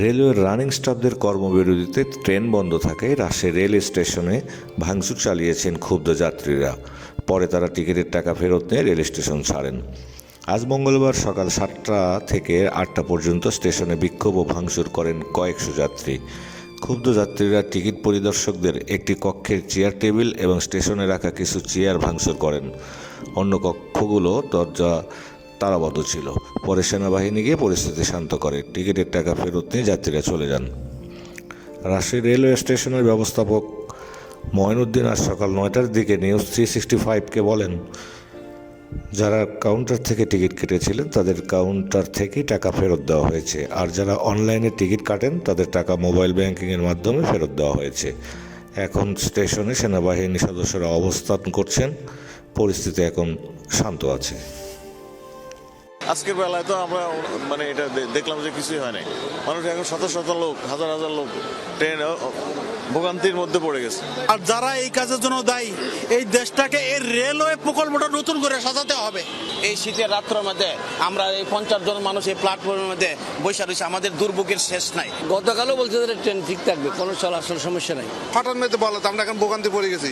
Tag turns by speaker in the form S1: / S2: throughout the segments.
S1: রেলওয়ের রানিং স্টাফদের কর্মবিরতিতে ট্রেন বন্ধ থাকায় রাজশাহী রেল স্টেশনে ভাঙচুর চালিয়েছেন ক্ষুব্ধ যাত্রীরা। পরে তারা টিকিটের টাকা ফেরত নিয়ে রেল স্টেশন ছাড়েন। আজ মঙ্গলবার সকাল সাতটা থেকে আটটা পর্যন্ত স্টেশনে বিক্ষোভ ও ভাঙচুর করেন কয়েকশো যাত্রী। ক্ষুব্ধ যাত্রীরা টিকিট পরিদর্শকদের একটি কক্ষের চেয়ার টেবিল এবং স্টেশনে রাখা কিছু চেয়ার ভাঙচুর করেন। অন্য কক্ষগুলো দরজা তালাবদ্ধ ছিল। পরে সেনাবাহিনী গিয়ে পরিস্থিতি শান্ত করে। টিকিটের টাকা ফেরত নিয়ে যাত্রীরা চলে যান। রাজশাহী রেলওয়ে স্টেশনের ব্যবস্থাপক ময়নুদ্দিন আজ সকাল নয়টার দিকে নিউজ থ্রি সিক্সটি ফাইভকে বলেন, যারা কাউন্টার থেকে টিকিট কেটেছিলেন, তাদের কাউন্টার থেকেই টাকা ফেরত দেওয়া হয়েছে। আর যারা অনলাইনে টিকিট কাটেন, তাদের টাকা মোবাইল ব্যাংকিংয়ের মাধ্যমে ফেরত দেওয়া হয়েছে। এখন স্টেশনে সেনাবাহিনী সদস্যরা অবস্থান করছেন। পরিস্থিতি এখন শান্ত আছে।
S2: আজকের বেলায় তো আমরা মানে এটা দেখলাম যে কিছুই হয় নাই। মানুষ এখন শত শত লোক হাজার হাজার লোক ট্রেন ভোগান্তির মধ্যে পড়ে গেছে।
S3: আর যারা এই কাজের জন্য দায়ী এই দেশটাকে এই রেলওয়ে প্রকল্পটা নতুন করে সাজাতে হবে।
S4: এই শীতের রাত্রের মধ্যে আমরা এই পঞ্চাশ জন মানুষ এই প্ল্যাটফর্মের মধ্যে বৈশা রয়েছে আমাদের দুর্ভোগের শেষ নাই।
S5: গতকালও বলছে যে ট্রেন ঠিক থাকবে কোনো চলাচল সমস্যা নাই।
S6: হঠাৎ মেতে বলো তো আমরা এখন ভোগান্তি পড়ে গেছি।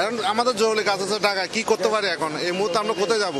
S6: এখন আমাদের জরুরি কাজ আছে টাকা কি করতে পারি এখন? এই মুহূর্তে আমরা কোথায় যাব?